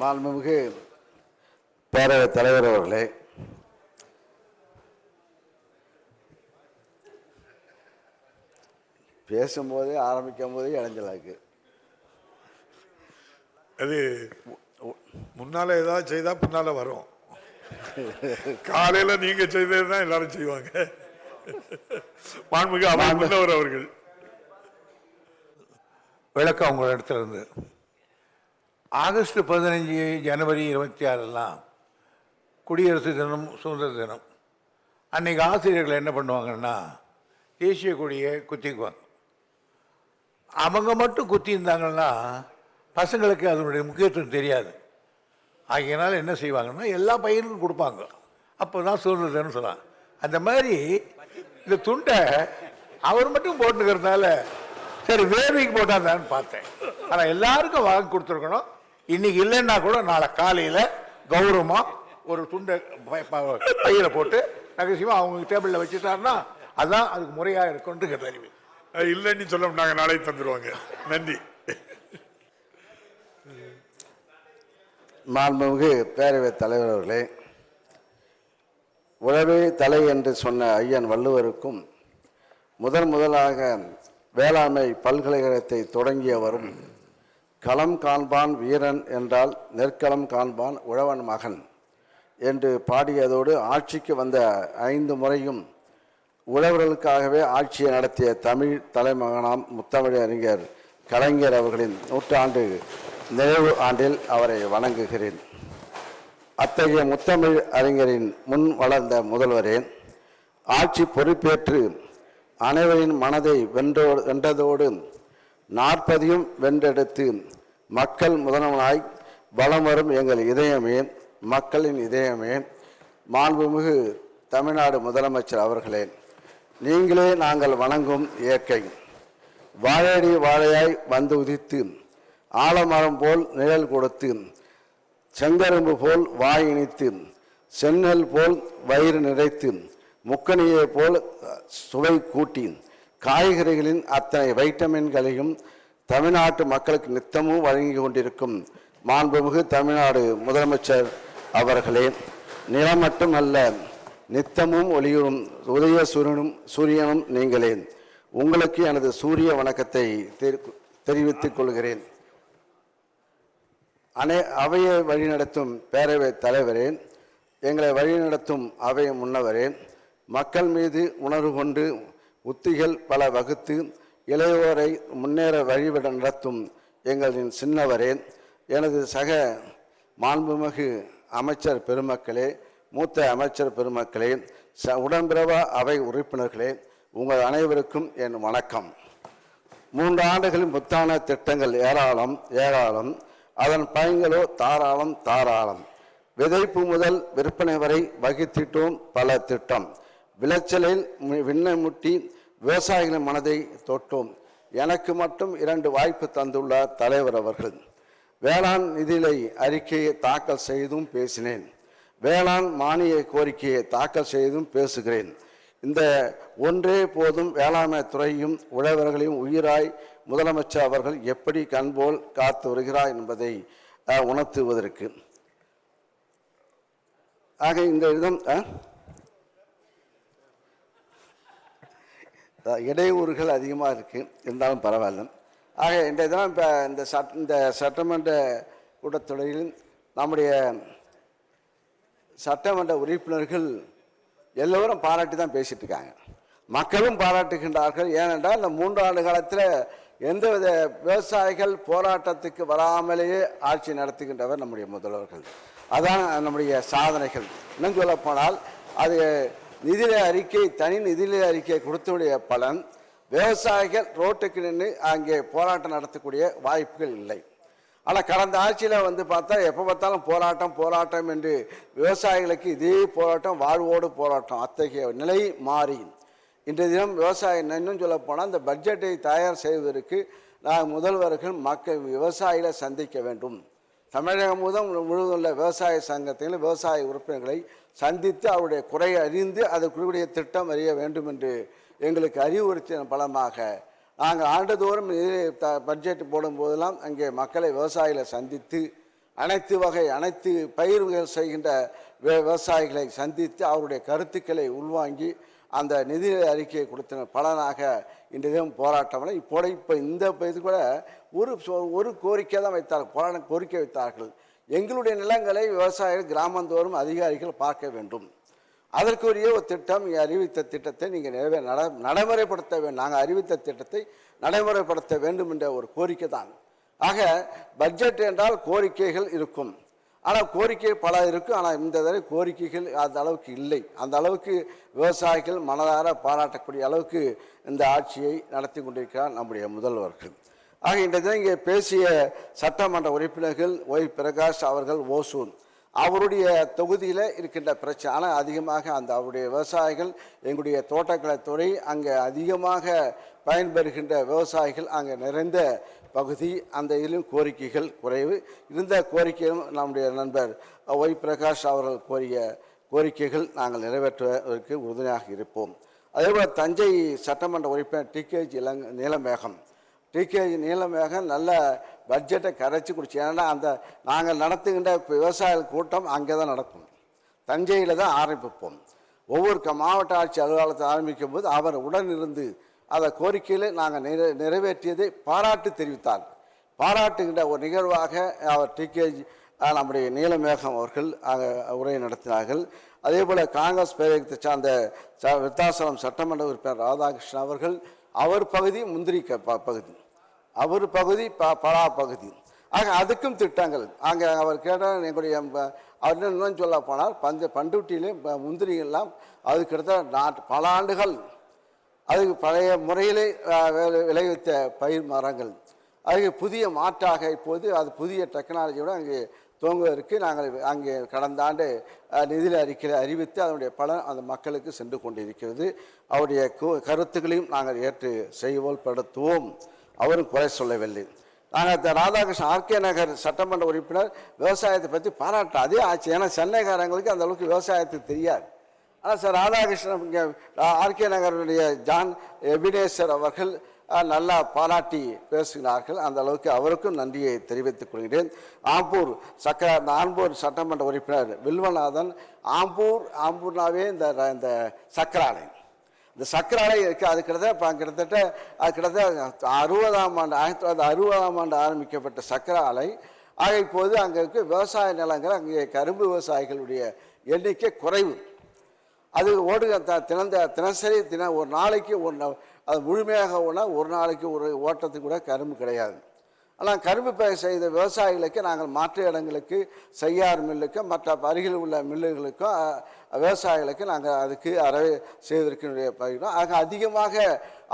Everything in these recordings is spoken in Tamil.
மாண்புமிகு பேரவைத் தலைவர் அவர்களே பேசும்போதே ஆரம்பிக்கும் போதே இளைஞலாக்கு அது முன்னால ஏதாவது செய்தா பின்னால வரும். காலையில நீங்க செய்தது தான் எல்லாரும் செய்வாங்க. மாண்புமிகு அவை முன்னவர் அவர்கள். விளக்கம் உங்கள் இடத்துல இருந்து ஆகஸ்ட் பதினஞ்சு ஜனவரி இருபத்தி ஆறுலாம் குடியரசு தினம் சுதந்திர தினம். அன்னைக்கு ஆசிரியர்கள் என்ன பண்ணுவாங்கன்னா தேசிய கொடியை குத்திக்குவாங்க. அவங்க மட்டும் குத்தி இருந்தாங்கன்னா பசங்களுக்கு அதனுடைய முக்கியத்துவம் தெரியாது. ஆகியனால என்ன செய்வாங்கன்னா எல்லா பையனுக்கும் கொடுப்பாங்க. அப்போ தான் சுதந்திர தினம் சொல்லுவாங்க அந்த மாதிரி இந்த துண்டை அவர் மட்டும் போட்டுக்கிறதுனால சரி வேர்வைக்கு போட்டாதான்னு பார்த்தேன். ஆனால் எல்லாருக்கும் வாங்கி கொடுத்துருக்கணும். இன்னைக்கு இல்லைன்னா கூட நாளை காலையில் கௌரவமாக ஒரு துண்டை பையில போட்டு ரகசியமாக அவங்க டேபிளில் வச்சுட்டாருன்னா அதான் அதுக்கு முறையாக இருக்கும்னு தெரிவி அது இல்லைன்னு சொல்ல நாங்க நாளைக்கு தந்துருவாங்க. நன்றி. மாண்புமிகு பேரவைத் தலைவர் அவர்களே உழவே தலை என்று சொன்ன ஐயன் வள்ளுவருக்கும் முதன் முதலாக வேளாண்மை பல்கலைக்கழகத்தை தொடங்கியவரும் களம் காண்பான் வீரன் என்றால் நெற்களம் காண்பான் உழவன் மகன் என்று பாடியதோடு ஆட்சிக்கு வந்த ஐந்து முறையும் உழவர்களுக்காகவே ஆட்சியை நடத்திய தமிழ் தலைமகனாம் முத்தமிழ் அறிஞர் கலைஞர் அவர்களின் நூற்றாண்டு நிறைவு ஆண்டில் அவரை வணங்குகிறேன். அத்தகைய முத்தமிழ் அறிஞரின் முன் வளர்ந்த முதல்வரே ஆட்சி பொறுப்பேற்று அனைவரின் மனதை வென்றோ வென்றதோடு நாற்பதையும் வென்றெடுத்து மக்கள் முதல்வனாய் பலம் வரும் எங்கள் இதயமே மக்களின் இதயமே. மாண்புமிகு தமிழ்நாடு முதலமைச்சர் அவர்களே நீங்களே நாங்கள் வணங்கும் இயற்கை. வாழையடி வாழையாய் வந்து உதித்து ஆலமரம் போல் நிழல் கொடுத்து செங்கரும்பு போல் வாய் இனித்து செந்நெல் போல் வயிறு நிறைத்து முக்கணியை போல் சுவை கூட்டி காய்கறிகளின் அத்தனை வைட்டமின்களையும் தமிழ்நாட்டு மக்களுக்கு நித்தமும் வழங்கி கொண்டிருக்கும் மாண்புமிகு தமிழ்நாடு முதலமைச்சர் அவர்களே நிலம் மட்டுமல்ல நித்தமும் ஒளியும் உதய சூரியனும் சூரியனும் நீங்களே. உங்களுக்கு எனது சூரிய வணக்கத்தை தெரி- தெரிவித்துக் கொள்கிறேன். அனை அவையை வழிநடத்தும் பேரவை தலைவரே எங்களை வழிநடத்தும் அவை முன்னவரே மக்கள் மீது உணர்வு கொண்டு உத்திகள் பல வகுத்து இளையோரை முன்னேற வழிவிட நடத்தும் எங்களின் சின்னவரே எனது சக மாண்புமிகு அமைச்சர் பெருமக்களே மூத்த அமைச்சர் பெருமக்களே ச உடன்பிறவா அவை உறுப்பினர்களே உங்கள் அனைவருக்கும் என் வணக்கம். மூன்று ஆண்டுகளின் முத்தான திட்டங்கள் ஏராளம் ஏராளம். அதன் பயன்களோ தாராளம் தாராளம். விதைப்பு முதல் விற்பனை வரை வகித்திட்டோம் பல திட்டம். விளைச்சலில் விண்ணை முட்டி விவசாயிகளின் மனதை தொட்டோம். எனக்கு மட்டும் இரண்டு வாய்ப்பு தந்துள்ளார் தலைவர் அவர்கள். வேளாண் நிதிநிலை அறிக்கையை தாக்கல் செய்தும் பேசினேன். வேளாண் மானிய கோரிக்கையை தாக்கல் செய்தும் பேசுகிறேன். இந்த ஒன்றே போதும் வேளாண்மை துறையும் உழவர்களையும் உயிராய் முதலமைச்சர் அவர்கள் எப்படி கண்போல் காத்து வருகிறார் என்பதை உணர்த்துவதற்கு. ஆக இந்த விதம் இடையூறுகள் அதிகமாக இருக்குது இருந்தாலும் பரவாயில்ல. ஆக இந்த இதெல்லாம் இப்போ இந்த சட் இந்த சட்டமன்ற கூட்டத்தொடரில் நம்முடைய சட்டமன்ற உறுப்பினர்கள் எல்லோரும் பாராட்டி தான் பேசிகிட்டு இருக்காங்க. மக்களும் பாராட்டுகின்றார்கள். ஏனென்றால் இந்த மூன்று ஆண்டு காலத்தில் எந்தவித விவசாயிகள் போராட்டத்துக்கு வராமலேயே ஆட்சி நடத்துகின்றவர் நம்முடைய முதல்வர்கள். அதான் நம்முடைய சாதனைகள். இன்னும் சொல்லப்போனால் அது நிதிநிலை அறிக்கை தனி நிதிநிலை அறிக்கை கொடுத்தவுடைய பலன் விவசாயிகள் ரோட்டுக்கு நின்று அங்கே போராட்டம் நடத்தக்கூடிய வாய்ப்புகள் இல்லை. ஆனால் கடந்த ஆட்சியில் வந்து பார்த்தா எப்போ பார்த்தாலும் போராட்டம் போராட்டம் என்று விவசாயிகளுக்கு இதே போராட்டம் வாழ்வோடு போராட்டம் அத்தகைய நிலை மாறி. இன்றைய தினம் விவசாயம் இன்னும் சொல்ல போனால் அந்த பட்ஜெட்டை தயார் செய்வதற்கு நான் முதல்வர்கள் மக்கள் விவசாயிகளை சந்திக்க வேண்டும். தமிழகம் முதல் முழுவதும் உள்ள விவசாய சங்கத்திலும் விவசாய உறுப்பினர்களை சந்தித்து அவருடைய குறையை அறிந்து அதற்குரிய திட்டம் அறிய வேண்டும் என்று எங்களுக்கு அறிவுறுத்தின பலமாக நாங்கள் ஆண்டுதோறும் த- பட்ஜெட் போடும்போதெல்லாம் அங்கே மக்களை விவசாயிகளை சந்தித்து அனைத்து வகை அனைத்து பயிர்கள் செய்கின்ற விவசாயிகளை சந்தித்து அவருடைய கருத்துக்களை உள்வாங்கி அந்த நிதி அறிக்கையை கொடுத்த பலனாக இன்றைய தினம் போராட்டம் இப்போ இப்போ இந்த இது கூட ஒரு ஒரு கோரிக்கை தான் வைத்தார்கள். போராட்ட கோரிக்கை வைத்தார்கள். எங்களுடைய நிலங்களை விவசாயிகள் கிராமந்தோறும் அதிகாரிகள் பார்க்க வேண்டும். அதற்குரிய ஒரு திட்டம் அறிவித்த திட்டத்தை நீங்கள் நிறைவே நட நடைமுறைப்படுத்த வேண்டும் நாங்கள் அறிவித்த திட்டத்தை நடைமுறைப்படுத்த வேண்டும் என்ற ஒரு கோரிக்கை தான். ஆக பட்ஜெட் என்றால் கோரிக்கைகள் இருக்கும். ஆனால் கோரிக்கை பல இருக்கும் ஆனால் இந்த தடவை கோரிக்கைகள் அந்த அளவுக்கு இல்லை. அந்த அளவுக்கு விவசாயிகள் மனதார பாராட்டக்கூடிய அளவுக்கு இந்த ஆட்சியை நடத்தி கொண்டிருக்கிறார் நம்முடைய முதல்வர்கள். ஆக இன்றைய தினம் இங்கே பேசிய சட்டமன்ற உறுப்பினர்கள் ஒய். பிரகாஷ் அவர்கள் ஓசூன். அவருடைய தொகுதியில் இருக்கின்ற பிரச்சனை ஆனால் அதிகமாக அந்த அவருடைய விவசாயிகள் எங்களுடைய தோட்டக்கலைத்துறை அங்கே அதிகமாக பயன்பெறுகின்ற விவசாயிகள் அங்கே நிறைந்த பகுதி அந்த இதிலும் கோரிக்கைகள் குறைவு. இருந்த கோரிக்கையும் நம்முடைய நண்பர் ஒய். பிரகாஷ் அவர்கள் கோரிய கோரிக்கைகள் நாங்கள் நிறைவேற்றுவதற்கு உறுதுணையாக இருப்போம். அதேபோல் தஞ்சை சட்டமன்ற உறுப்பினர் டி கே இளங் நீலமேகம். டிகேஜி நீலமேகம் நல்ல பட்ஜெட்டை கரைச்சி குடிச்சு. ஏன்னா அந்த நாங்கள் நடத்துகின்ற விவசாயிகள் கூட்டம் அங்கே தான் நடக்கும். தஞ்சையில் தான் ஆரம்பிப்போம். ஒவ்வொரு மாவட்ட ஆட்சி அலுவலகத்தை ஆரம்பிக்கும் போது அவர் உடனிருந்து அந்த கோரிக்கையில் நாங்கள் நிறை நிறைவேற்றியதை பாராட்டு தெரிவித்தார். பாராட்டுகின்ற ஒரு நிகழ்வாக அவர் டிகேஜி நம்முடைய நீலமேகம் அவர்கள் அஹ், உரை நடத்தினார்கள். அதே போல் காங்கிரஸ் பேரகத்தை சார்ந்த ச- விருத்தாசலம் சட்டமன்ற உறுப்பினர் ராதாகிருஷ்ணன் அவர்கள் அவர் பகுதி முந்திரி க- ப- பகுதி அவர் பகுதி ப பலா பகுதி. ஆக அதுக்கும் திட்டங்கள். அங்கே அவர் கேட்டால் எங்களுடைய அவர் இன்னும் சொல்ல போனால் பஞ்ச பண்டுட்டியிலே ப- முந்திரி எல்லாம் அது கிட்டத்தட்ட நாட்டு பல ஆண்டுகள் அதுக்கு பழைய முறையிலே விளைவித்த பயிர் மரங்கள். அதுக்கு புதிய மாற்றாக இப்போது அது புதிய டெக்னாலஜியோடு அங்கே துவங்குவதற்கு நாங்கள் அங்கே கடந்த ஆண்டு அஹ், அறிக்கையில் அறிவித்து அதனுடைய பலன் அந்த மக்களுக்கு சென்று கொண்டிருக்கிறது. அவருடைய கு- கருத்துக்களையும் நாங்கள் ஏற்று செய்வோல் படுத்துவோம் அவரும் குறை சொல்லவில்லை. நாங்கள் ராதாகிருஷ்ணன் ஆர்கே நகர் சட்டமன்ற உறுப்பினர் விவசாயத்தை பற்றி பாராட்ட அதே ஆச்சு ஏன்னா சென்னைக்காரங்களுக்கு அந்த அளவுக்கு விவசாயத்துக்கு தெரியாது. ஆனால் சார் ராதாகிருஷ்ணன் இங்கே ஆர்கே நகருடைய ஜான் எபினேசர் அவர்கள் நல்லா பாராட்டி பேசுகிறார்கள். அந்த அளவுக்கு அவருக்கும் நன்றியை தெரிவித்துக் கொள்கிறேன். ஆம்பூர் சக்கர அந்த ஆம்பூர் சட்டமன்ற உறுப்பினர் வில்வநாதன் ஆம்பூர் ஆம்பூர்னாவே இந்த இந்த சக்கராலை இந்த சக்கராலை இருக்குது அது கிட்டத்தட்ட இப்போ கிட்டத்தட்ட அது கிட்டத்தட்ட அறுபதாம் ஆண்டு ஆயிரத்தி தொள்ளாயிரத்தி அறுபதாம் ஆண்டு ஆரம்பிக்கப்பட்ட சக்கர ஆலை ஆக இப்போது அங்கே இருக்க விவசாய நிலங்கள் அங்கே கரும்பு விவசாயிகளுடைய எண்ணிக்கை குறைவு. அது ஓடுக த- தினந்த தினசரி தின ஒரு நாளைக்கு ஒரு அது முழுமையாக ஓனா ஒரு நாளைக்கு ஒரு ஓட்டத்துக்கு கூட கரும்பு கிடையாது. ஆனால் கரும்பு பயிர் செய்த விவசாயிகளுக்கு நாங்கள் மாற்று இடங்களுக்கு செய்யார் மில்லுக்கும் மற்ற அருகில் உள்ள மில்லுகளுக்கும் விவசாயிகளுக்கு நாங்கள் அதுக்கு அறவை செய்வதற்கு பயிரும் ஆக அதிகமாக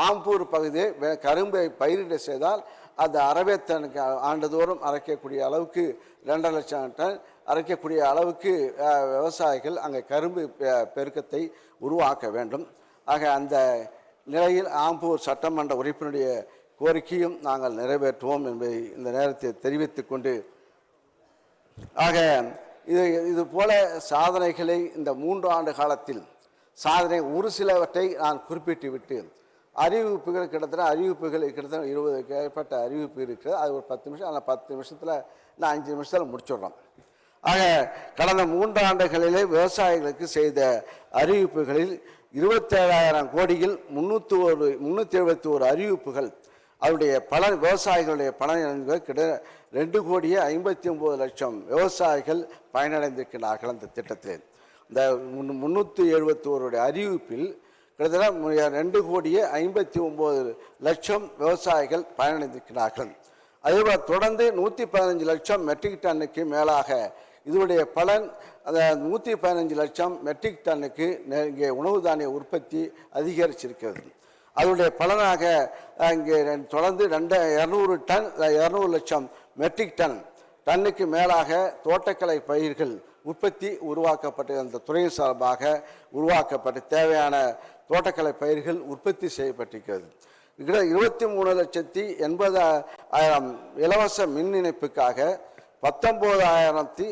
ஆம்பூர் பகுதியை கரும்பை பயிரிட செய்தால் அந்த அரவேத்தனுக்கு ஆண்டுதோறும் அரைக்கக்கூடிய அளவுக்கு ரெண்டரை லட்சம் டன் அரைக்கக்கூடிய அளவுக்கு விவசாயிகள் அங்கே கரும்பு பெ- பெருக்கத்தை உருவாக்க வேண்டும். ஆக அந்த நிலையில் ஆம்பூர் சட்டமன்ற உறுப்பினுடைய கோரிக்கையும் நாங்கள் நிறைவேற்றுவோம் என்பதை இந்த நேரத்தில் தெரிவித்து கொண்டு ஆக இது இது போல சாதனைகளை இந்த மூன்று ஆண்டு காலத்தில் சாதனை ஒரு சிலவற்றை நான் குறிப்பிட்டு விட்டு அறிவிப்புகள் கிட்டத்தட்ட அறிவிப்புகள் கிட்டத்தட்ட இருபதுக்கு ஏற்பட்ட அறிவிப்பு இருக்குது அது ஒரு பத்து நிமிஷம் அந்த பத்து நிமிஷத்தில் நான் அஞ்சு நிமிஷத்தில் முடிச்சிடுறோம். ஆக கடந்த மூன்று ஆண்டுகளிலே விவசாயிகளுக்கு செய்த அறிவிப்புகளில் இருபத்தேழாயிரம் கோடியில் முந்நூற்றி ஒரு முந்நூற்றி எழுபத்தி ஒரு அறிவிப்புகள் அவருடைய பலன் விவசாயிகளுடைய பலன் என்பது கிட்ட ரெண்டு கோடியே ஐம்பத்தி ஒம்பது லட்சம் விவசாயிகள் பயனடைந்திருக்கிறார்கள் அந்த திட்டத்தில். இந்த முன் முந்நூற்றி எழுபத்தோருடைய அறிவிப்பில் கிட்டத்தட்ட ரெண்டு கோடியே ஐம்பத்தி ஒம்பது லட்சம் விவசாயிகள் பயனடைந்திருக்கிறார்கள். அதேபோல் தொடர்ந்து நூற்றி பதினஞ்சு லட்சம் மெட்ரிக் டன்னுக்கு மேலாக இதனுடைய பலன் அந்த நூற்றி பதினஞ்சு லட்சம் மெட்ரிக் டன்னுக்கு நெ- இங்கே உணவு தானிய உற்பத்தி அதிகரிச்சிருக்கிறது. அதனுடைய பலனாக இங்கே தொடர்ந்து ரெண்டு இரநூறு டன் இரநூறு லட்சம் மெட்ரிக் டன் டன்னுக்கு மேலாக தோட்டக்கலை பயிர்கள் உற்பத்தி உருவாக்கப்பட்ட அந்த துறையின் சார்பாக உருவாக்கப்பட்டு தேவையான தோட்டக்கலை பயிர்கள் உற்பத்தி செய்யப்பட்டிருக்கிறது. கிட்ட இருபத்தி மூணு லட்சத்தி எண்பது ஆயிரம் இலவச மின் இணைப்புக்காக பத்தொம்போதாயிரத்தி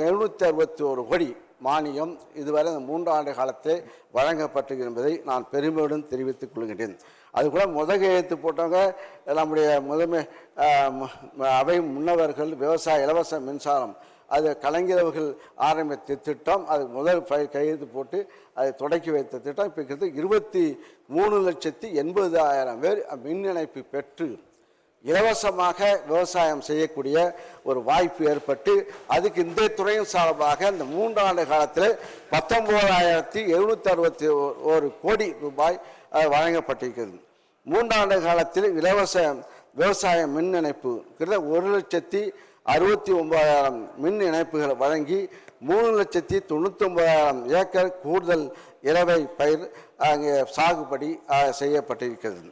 எழுநூற்றி அறுபத்தி ஒரு கோடி மானியம் இதுவரை இந்த மூன்றாண்டு காலத்தை காலத்தில் வழங்கப்பட்டது என்பதை நான் பெருமையுடன் தெரிவித்துக் கொள்கின்றேன். அது கூட முதகையெழுத்து போட்டவங்க நம்முடைய முதன்மை அவை முன்னவர்கள் விவசாய இலவச மின்சாரம் அது கலைஞரவர்கள் ஆரம்பித்த திட்டம் அது முதல் கையெழுத்து போட்டு அதை தொடக்கி வைத்த திட்டம் இப்போ கிட்டத்தட்ட இருபத்தி மூணு லட்சத்தி எண்பதாயிரம் பேர் மின் இணைப்பு பெற்று இலவசமாக விவசாயம் செய்யக்கூடிய ஒரு வாய்ப்பு ஏற்பட்டு அதுக்கு இந்த துறையின் சார்பாக இந்த மூன்றாண்டு காலத்தில் பத்தொம்போதாயிரத்தி எழுநூற்றி அறுபத்தி ஒரு கோடி ரூபாய் வழங்கப்பட்டிருக்கிறது. மூன்றாண்டு காலத்தில் இலவச விவசாய மின் இணைப்பு கிட்ட ஒரு லட்சத்தி அறுபத்தி ஒன்பதாயிரம் மின் இணைப்புகள் வழங்கி மூணு லட்சத்தி தொண்ணூற்றி ஒன்பதாயிரம் ஏக்கர் கூடுதல் இலவை பயிர் அங்கே சாகுபடி செய்யப்பட்டிருக்கிறது.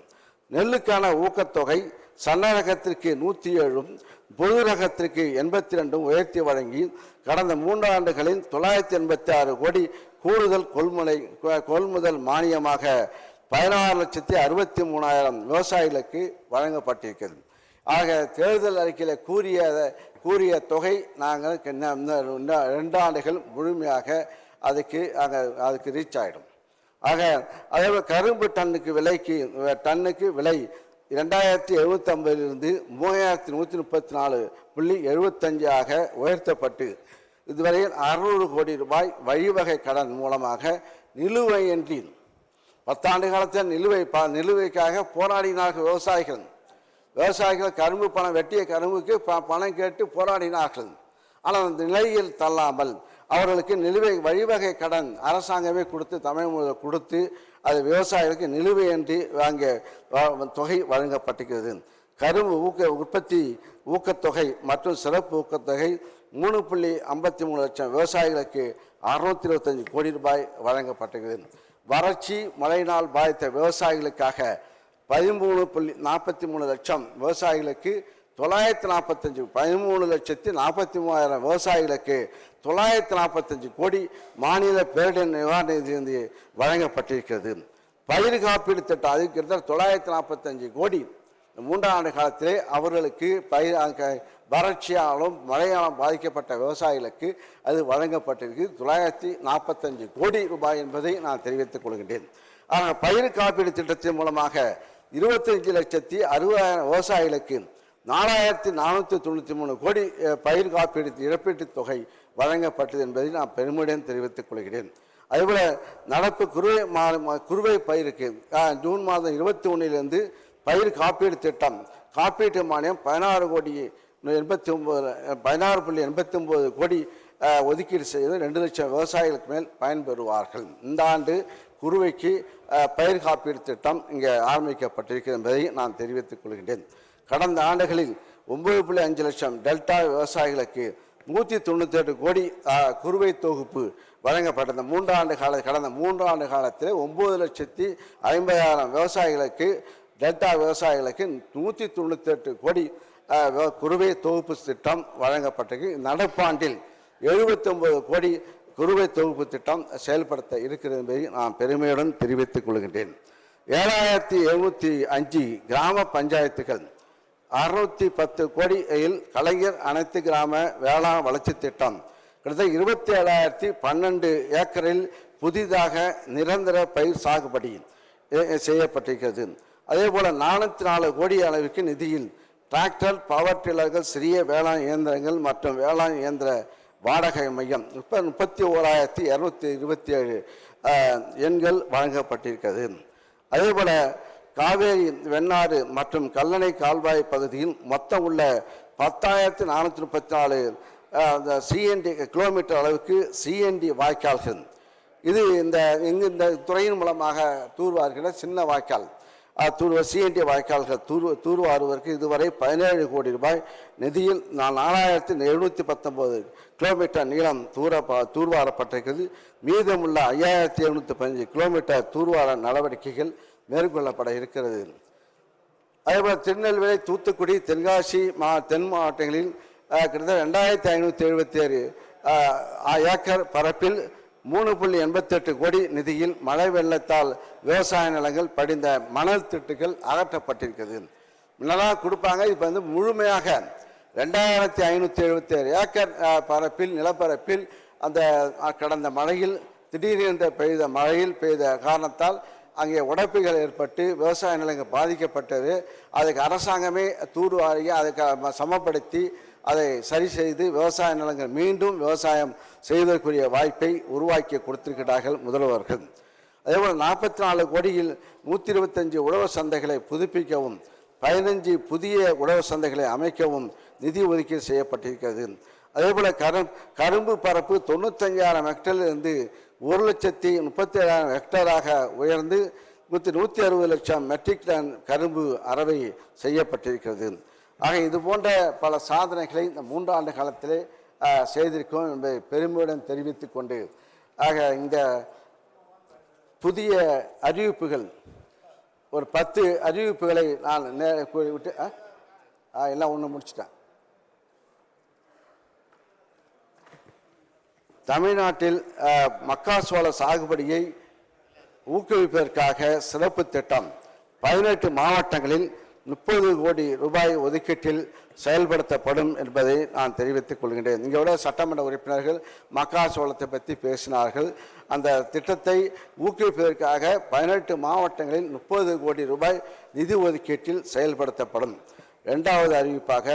நெல்லுக்கான ஊக்கத்தொகை சன்ன ரகத்திற்கு நூற்றி ஏழும் பொது ரகத்திற்கு எண்பத்தி ரெண்டும் உயர்த்தி வழங்கி கடந்த மூன்றாண்டுகளில் தொள்ளாயிரத்தி எண்பத்தி ஆறு கோடி கூடுதல் கொள்முனை கொள்முதல் மானியமாக பதினாறு லட்சத்தி அறுபத்தி மூணாயிரம் விவசாயிகளுக்கு வழங்கப்பட்டிருக்கிறது. ஆக தேர்தல் அறிக்கையில் கூறிய கூறிய தொகை நாங்கள் ரெண்டு ஆண்டுகள் முழுமையாக அதுக்கு அங்கே அதுக்கு ரீச் ஆகிடும் ஆக அதே கரும்பு டன்னுக்கு விலைக்கு டன்னுக்கு விலை இரண்டாயிரத்தி எழுபத்தொம்பதிலிருந்து மூவாயிரத்தி நூற்றி முப்பத்தி நாலு புள்ளி எழுபத்தஞ்சு ஆக உயர்த்தப்பட்டு இதுவரையில் அறுநூறு கோடி ரூபாய் வழிவகை கடன் மூலமாக நிலுவையின்றி பத்தாண்டு காலத்தில் நிலுவை ப நிலுவைக்காக போராடினார்கள் விவசாயிகள். விவசாயிகள் கரும்பு பணம் வெட்டிய கரும்புக்கு ப பணம் கேட்டு போராடினார்கள். ஆனால் அந்த நிலையில் தள்ளாமல் அவர்களுக்கு நிலுவை வழிவகை கடன் அரசாங்கமே கொடுத்து தமிழ் கொடுத்து அது விவசாயிகளுக்கு நிலுவையின்றி வாங்க வ- தொகை வழங்கப்பட்டிருக்கிறது. கரும்பு ஊக்க உற்பத்தி ஊக்கத்தொகை மற்றும் சிறப்பு ஊக்கத்தொகை மூணு புள்ளி ஐம்பத்தி மூணு லட்சம் விவசாயிகளுக்கு அறுநூத்தி இருபத்தஞ்சு கோடி ரூபாய் வழங்கப்பட்டிருக்கிறது. வறட்சி மழையினால் பாதித்த விவசாயிகளுக்காக பதிமூணு புள்ளி நாற்பத்தி மூணு லட்சம் விவசாயிகளுக்கு தொள்ளாயிரத்தி நாற்பத்தஞ்சு பதிமூணு லட்சத்தி நாற்பத்தி மூவாயிரம் விவசாயிகளுக்கு தொள்ளாயிரத்தி நாற்பத்தஞ்சு கோடி மாநில பேரிடர் நிவாரண நிதியிலிருந்து வழங்கப்பட்டிருக்கிறது. பயிர் காப்பீடு திட்டம் அதுக்கு இருந்தால் தொள்ளாயிரத்தி நாற்பத்தஞ்சு கோடி. மூன்றாம் ஆண்டு காலத்திலே அவர்களுக்கு பயிர் வறட்சியாலும் மழையாலும் பாதிக்கப்பட்ட விவசாயிகளுக்கு அது வழங்கப்பட்டிருக்கு தொள்ளாயிரத்தி நாற்பத்தஞ்சு கோடி ரூபாய் என்பதை நான் தெரிவித்துக் கொள்கின்றேன். ஆனால் பயிர் காப்பீடு திட்டத்தின் மூலமாக இருபத்தஞ்சு லட்சத்தி அறுபதாயிரம் விவசாயிகளுக்கு நாலாயிரத்தி நானூற்றி தொண்ணூற்றி மூணு கோடி பயிர் காப்பீடு இழப்பீட்டுத் தொகை வழங்கப்பட்டது என்பதை நான் பெருமையுடன் தெரிவித்துக் கொள்கிறேன். அதேபோல நடப்பு குறுவை மா குருவை குறுவை பயிருக்கு ஜூன் மாதம் இருபத்தி ஒன்றிலிருந்து பயிர் காப்பீடு திட்டம் காப்பீட்டு மானியம் பதினாறு கோடி எண்பத்தி ஒம்பது பதினாறு புள்ளி எண்பத்தி ஒன்பது கோடி ஒதுக்கீடு செய்து ரெண்டு லட்சம் விவசாயிகளுக்கு மேல் பயன்பெறுவார்கள் இந்த ஆண்டு குறுவைக்கு பயிர் காப்பீடு திட்டம் இங்கே ஆரம்பிக்கப்பட்டிருக்கிறது என்பதை நான் தெரிவித்துக் கொள்கின்றேன் கடந்த ஆண்டுகளில் ஒன்பது புள்ளி அஞ்சு லட்சம் டெல்டா விவசாயிகளுக்கு நூற்றி தொண்ணூற்றி எட்டு கோடி குறுவை தொகுப்பு வழங்கப்பட்டது. மூன்றாண்டு கால கடந்த மூன்றாண்டு காலத்தில் ஒன்பது லட்சத்தி ஐம்பதாயிரம் விவசாயிகளுக்கு டெல்டா விவசாயிகளுக்கு நூற்றி தொண்ணூற்றி எட்டு கோடி குறுவை தொகுப்பு திட்டம் வழங்கப்பட்டிருக்கு நடப்பாண்டில் எழுபத்தொன்பது கோடி குறுவை தொகுப்பு திட்டம் செயல்படுத்த இருக்கிறது என்பதை நான் பெருமையுடன் தெரிவித்துக் கொள்கின்றேன். ஏழாயிரத்தி எழுநூற்றி அஞ்சு கிராம பஞ்சாயத்துகள் அறுநூத்தி பத்து கோடியில் கலைஞர் அனைத்து கிராம வேளாண் வளர்ச்சி திட்டம். கிட்டத்தட்ட இருபத்தி ஏழாயிரத்தி பன்னெண்டு ஏக்கரில் புதிதாக நிரந்தர பயிர் சாகுபடி செய்யப்பட்டிருக்கிறது. அதே போல் நானூற்றி நாலு கோடி அளவிற்கு நிதியில் டிராக்டர் பவர் டில்லர்கள் சிறிய வேளாண் இயந்திரங்கள் மற்றும் வேளாண் இயந்திர வாடகை மையம் இப்போ முப்பத்தி ஓராயிரத்தி இரநூத்தி இருபத்தி ஏழு எண்கள் வழங்கப்பட்டிருக்கிறது. அதே போல் காவேரி வெண்ணாறு மற்றும் கல்லணை கால்வாய் பகுதியில் மொத்தம் உள்ள பத்தாயிரத்தி நானூற்றி முப்பத்தி நாலு சிஎன்டி கிலோமீட்டர் அளவுக்கு சிஎன்டி வாய்க்கால்கள். இது இந்த இங்கு இந்த துறையின் மூலமாக தூர்வார்கிற சின்ன வாய்க்கால். தூர்வ சிஎன்டி வாய்க்கால்கள் தூர் தூர்வாருவதற்கு இதுவரை பதினேழு கோடி ரூபாய் நிதியில் நான் நாலாயிரத்தி எழுநூற்றி பத்தொம்போது கிலோமீட்டர் நீளம் தூர தூர்வாரப்பட்டிருக்கிறது. மீதமுள்ள ஐயாயிரத்தி எழுநூற்றி பதினஞ்சு கிலோமீட்டர் தூர்வார நடவடிக்கைகள் மேற்கொள்ளப்பட இருக்கிறது. அதேபோல் திருநெல்வேலி தூத்துக்குடி தென்காசி மா தென் மாவட்டங்களில் கிட்டத்தட்ட ரெண்டாயிரத்தி ஐநூற்றி எழுபத்தி ஏழு ஏக்கர் பரப்பில் மூணு புள்ளி எண்பத்தெட்டு கோடி நிதியில் மழை வெள்ளத்தால் விவசாய நிலங்கள் படிந்த மணல் திட்டுகள் அகற்றப்பட்டிருக்கிறது. முன்னெல்லாம் கொடுப்பாங்க இப்போ வந்து முழுமையாக ரெண்டாயிரத்தி ஐநூற்றி எழுபத்தி ஏழு ஏக்கர் பரப்பில் நிலப்பரப்பில் அந்த கடந்த மழையில் திடீரென்று பெய்த மழையில் பெய்த காரணத்தால் அங்கே உடைப்புகள் ஏற்பட்டு விவசாய நிலங்கள் பாதிக்கப்பட்டது. அதுக்கு அரசாங்கமே தூர்வாரி அதுக்கு சமப்படுத்தி அதை சரி செய்து விவசாய நிலங்கள் மீண்டும் விவசாயம் செய்வதற்குரிய வாய்ப்பை உருவாக்கி கொடுத்திருக்கிறார்கள் முதல்வர்கள். அதேபோல் நாற்பத்தி நாலு கோடியில் நூற்றி இருபத்தஞ்சு உழவர் சந்தைகளை புதுப்பிக்கவும் பதினஞ்சு புதிய உழவர் சந்தைகளை அமைக்கவும் நிதி ஒதுக்கீடு செய்யப்பட்டிருக்கிறது. அதேபோல் கரும் கரும்பு பரப்பு தொண்ணூத்தஞ்சாயிரம் ஹெக்டர்லேருந்து ஒரு லட்சத்தி முப்பத்தி ஏழாயிரம் ஹெக்டராக உயர்ந்து நூற்றி நூற்றி அறுபது லட்சம் மெட்ரிக் டன் கரும்பு அறவை செய்யப்பட்டிருக்கிறது ஆக இது போன்ற பல சாதனைகளை இந்த மூன்றாண்டு காலத்திலே செய்திருக்கோம் என்பதை பெருமையுடன் தெரிவித்து கொண்டு ஆக இந்த புதிய அறிவிப்புகள் ஒரு பத்து அறிவிப்புகளை நான் நே விட்டு ஆ? எல்லாம் ஒன்று முடிச்சிட்டேன் தமிழ்நாட்டில் மக்காசோள மக்காச்சோள சாகுபடியை ஊக்குவிப்பதற்காக சிறப்பு திட்டம் பதினெட்டு மாவட்டங்களில் முப்பது கோடி ரூபாய் ஒதுக்கீட்டில் செயல்படுத்தப்படும் என்பதை நான் தெரிவித்துக் கொள்கின்றேன். இங்கே விட சட்டமன்ற உறுப்பினர்கள் மக்காசோளத்தை பற்றி பேசினார்கள். அந்த திட்டத்தை ஊக்குவிப்பதற்காக பதினெட்டு மாவட்டங்களில் முப்பது கோடி ரூபாய் நிதி ஒதுக்கீட்டில் செயல்படுத்தப்படும். இரண்டாவது அறிவிப்பாக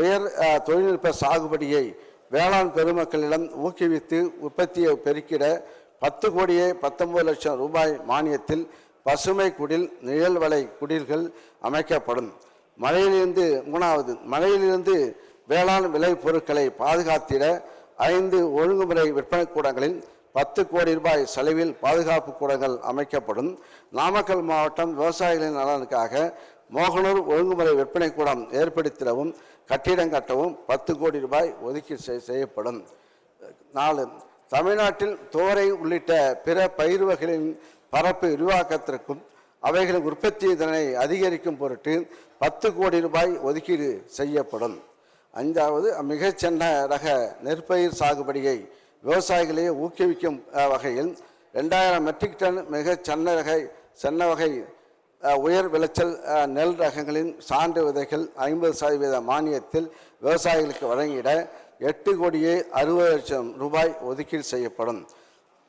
உயர் தொழில்நுட்ப சாகுபடியை வேளாண் பெருமக்களிடம் ஊக்குவித்து உற்பத்தியை பெருக்கிட பத்து கோடியே பத்தொன்பது லட்சம் ரூபாய் மானியத்தில் பசுமை குடில் நிழல் வலை குடில்கள் அமைக்கப்படும். மழையிலிருந்து மூணாவது மழையிலிருந்து வேளாண் விளை பொருட்களை பாதுகாத்திட ஐந்து ஒழுங்குமுறை விற்பனை கூடங்களில் பத்து கோடி ரூபாய் செலவில் பாதுகாப்பு கூடங்கள் அமைக்கப்படும். நாமக்கல் மாவட்டம் விவசாயிகளின் நலனுக்காக மோகனூர் ஒழுங்குமுறை விற்பனை கூடம் ஏற்படுத்திடவும் கட்டிடம் கட்டவும் பத்து கோடி ரூபாய் ஒதுக்கீடு செய்- செய்யப்படும். நாலு தமிழ்நாட்டில் தோரை உள்ளிட்ட பிற பயிர் வகைகளின் பரப்பு விரிவாக்கத்திற்கும் அவைகளின் உற்பத்தி திறனை அதிகரிக்கும் பொருட்டு பத்து கோடி ரூபாய் ஒதுக்கீடு செய்யப்படும். அஞ்சாவது மிகச்சின்ன ரக நெற்பயிர் சாகுபடியை விவசாயிகளையே ஊக்குவிக்கும் வகையில் ரெண்டாயிரம் மெட்ரிக் டன் மிக சின்ன ரகை சென்ன வகை உயர் விளைச்சல் நெல் ரகங்களின் சான்று விதைகள் ஐம்பது சதவீத மானியத்தில் விவசாயிகளுக்கு வழங்கிட எட்டு கோடியே அறுபது லட்சம் ரூபாய் ஒதுக்கீடு செய்யப்படும்.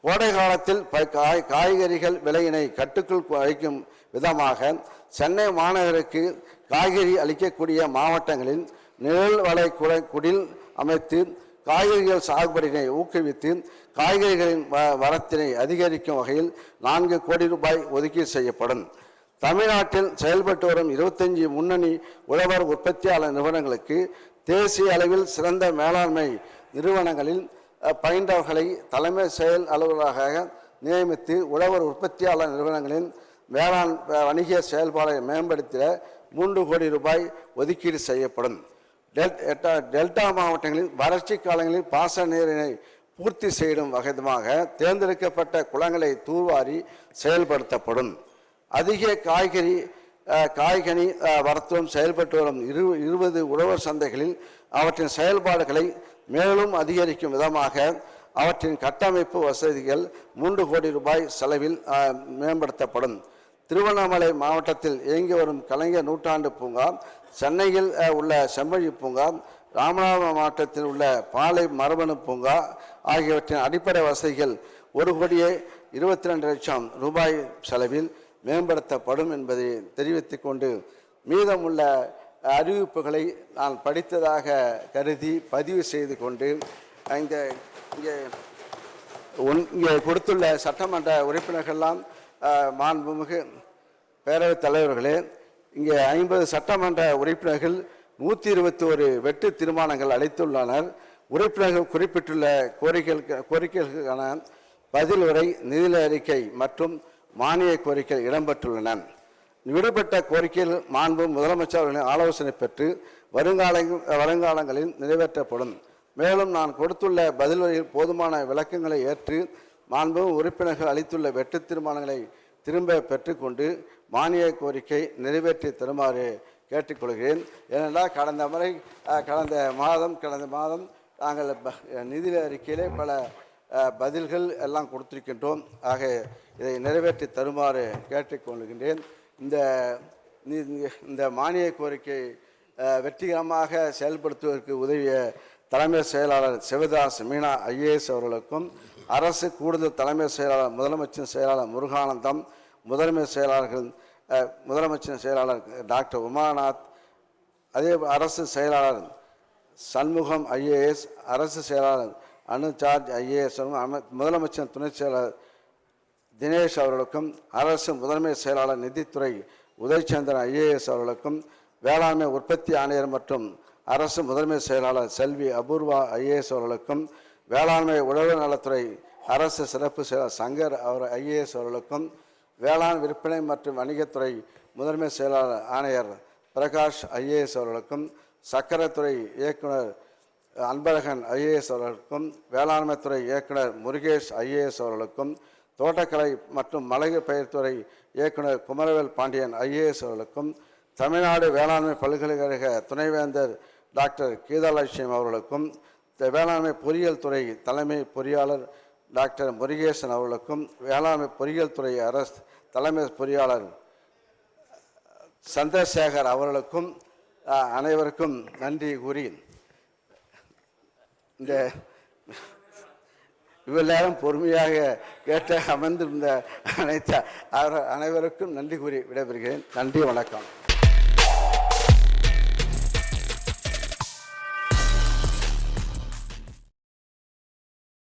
கோடை காலத்தில் ப- காய் காய்கறிகள் விலையினை கட்டுக்குள் வைக்கும் விதமாக சென்னை மாநகருக்கு காய்கறி அளிக்கக்கூடிய மாவட்டங்களில் நிழல் வலை குடை குடில் அமைத்து காய்கறிகள் சாகுபடியினை ஊக்குவித்து காய்கறிகளின் வ- வரத்தினை அதிகரிக்கும் வகையில் நான்கு கோடி ரூபாய் ஒதுக்கீடு செய்யப்படும். தமிழ்நாட்டில் செயல்பட்டு வரும் இருபத்தஞ்சி முன்னணி உழவர் உற்பத்தியாளர் நிறுவனங்களுக்கு தேசிய அளவில் சிறந்த மேலாண்மை நிறுவனங்களில் பயின்றவர்களை தலைமை செயல் அலுவலராக நியமித்து உழவர் உற்பத்தியாளர் நிறுவனங்களின் வேளாண் வணிக செயல்பாடை மேம்படுத்த மூன்று கோடி ரூபாய் ஒதுக்கீடு செய்யப்படும். டெல் எட்டா டெல்டா மாவட்டங்களில் வறட்சி காலங்களில் பாச நீரினை பூர்த்தி செய்யும் வகைதமாக தேர்ந்தெடுக்கப்பட்ட குளங்களை தூர்வாரி செயல்படுத்தப்படும். அதிக காய்கறி காய்கனி அஹ், வர்த்தகம் செயல்பட்டு வரும் இரு இருபது உழவர் சந்தைகளில் அவற்றின் செயல்பாடுகளை மேலும் அதிகரிக்கும் விதமாக அவற்றின் கட்டமைப்பு வசதிகள் மூன்று கோடி ரூபாய் செலவில் மேம்படுத்தப்படும். திருவண்ணாமலை மாவட்டத்தில் இயங்கி வரும் கலைஞர் நூற்றாண்டு பூங்கா சென்னையில் உள்ள செம்மொழி பூங்கா ராமநாதபுரம் மாவட்டத்தில் உள்ள பாலை மரபணு பூங்கா ஆகியவற்றின் அடிப்படை வசதிகள் ஒரு கோடியே இருபத்தி ரெண்டு லட்சம் ரூபாய் செலவில் மேம்படுத்தப்படும் என்பதை தெரிவித்துக் கொண்டு மீதமுள்ள அறிவிப்புகளை நான் படித்ததாக கருதி பதிவு செய்து கொண்டு இந்த இங்கே உன்- இங்கே கொடுத்துள்ள சட்டமன்ற உறுப்பினர்கள்லாம் மாண்புமிகு பேரவைத் தலைவர்களே இங்கே ஐம்பது சட்டமன்ற உறுப்பினர்கள் நூற்றி இருபத்தி ஒரு வெட்டு தீர்மானங்கள் அளித்துள்ளனர். உறுப்பினர்கள் குறிப்பிட்டுள்ள கோரிக்கைகளுக்கு கோரிக்கைகளுக்கான பதில் உரை நிதிநிலை அறிக்கை மற்றும் மானிய கோரிக்கைகள் இடம்பெற்றுள்ளன. விடுபட்ட கோரிக்கையில் மாண்பு முதலமைச்சர் அவர்களின் ஆலோசனை பெற்று வருங்கால வருங்காலங்களில் நிறைவேற்றப்படும். மேலும் நான் கொடுத்துள்ள பதிலுரையில் போதுமான விளக்கங்களை ஏற்று மாண்பு உறுப்பினர்கள் அளித்துள்ள வெட்டு தீர்மானங்களை திரும்ப பெற்றுக்கொண்டு மானிய கோரிக்கை நிறைவேற்றி தருமாறு கேட்டுக்கொள்கிறேன். ஏனென்றால் கடந்த முறை கடந்த மாதம் கடந்த மாதம் நாங்கள் நிதி அறிக்கையிலே பல பதில்கள் எல்லாம் கொடுத்திருக்கின்றோம். ஆக இதை நிறைவேற்றி தருமாறு கேட்டுக்கொள்கின்றேன். இந்த இந்த மானிய கோரிக்கை வெற்றிகரமாக செயல்படுத்துவதற்கு உதவிய தலைமை செயலாளர் சிவதாஸ் மீனா ஐஏஎஸ் அவர்களுக்கும் அரசு கூடுதல் தலைமை செயலாளர் முதலமைச்சர் செயலாளர் முருகானந்தம் முதன்மை செயலாளர்கள் முதலமைச்சர் செயலாளர் டாக்டர் உமாநாத் அதே அரசு செயலாளர் சண்முகம் ஐஏஎஸ் அரசு செயலாளர் அனு சார்ஜ் ஐஏஎஸ் முதலமைச்சர் துணை செயலாளர் தினேஷ் அவர்களுக்கும் அரசு முதன்மை செயலாளர் நிதித்துறை உதயச்சந்திரன் ஐஏஎஸ் அவர்களுக்கும் வேளாண்மை உற்பத்தி ஆணையர் மற்றும் அரசு முதன்மை செயலாளர் செல்வி அபூர்வா ஐஏஎஸ் அவர்களுக்கும் வேளாண்மை உழவு நலத்துறை அரசு சிறப்பு செயலாளர் சங்கர் அவர் ஐஏஎஸ் அவர்களுக்கும் வேளாண் விற்பனை மற்றும் வணிகத்துறை முதன்மை செயலாளர் ஆணையர் பிரகாஷ் ஐஏஎஸ் அவர்களுக்கும் சக்கரத்துறை இயக்குனர் அன்பழகன் ஐஏஎஸ் அவர்களுக்கும் வேளாண்மைத்துறை இயக்குனர் முருகேஷ் ஐஏஎஸ் அவர்களுக்கும் தோட்டக்கலை மற்றும் மலைகள் பயிர்த்துறை இயக்குனர் குமரவேல் பாண்டியன் ஐஏஎஸ் அவர்களுக்கும் தமிழ்நாடு வேளாண்மை பல்கலைக்கழக துணைவேந்தர் டாக்டர் கீதாலட்சுமி அவர்களுக்கும் வேளாண்மை பொறியியல் துறை தலைமை பொறியாளர் டாக்டர் முருகேசன் அவர்களுக்கும் வேளாண்மை பொறியியல் துறை அரசு தலைமை பொறியாளர் சந்திரசேகர் அவர்களுக்கும் அனைவருக்கும் நன்றி கூறி இந்த இவ்வளவு பொறுமையாக கேட்டு அமர்ந்திருந்த அனைத்து அவர் அனைவருக்கும் நன்றி கூறி விடைபெறுகிறேன். நன்றி வணக்கம்.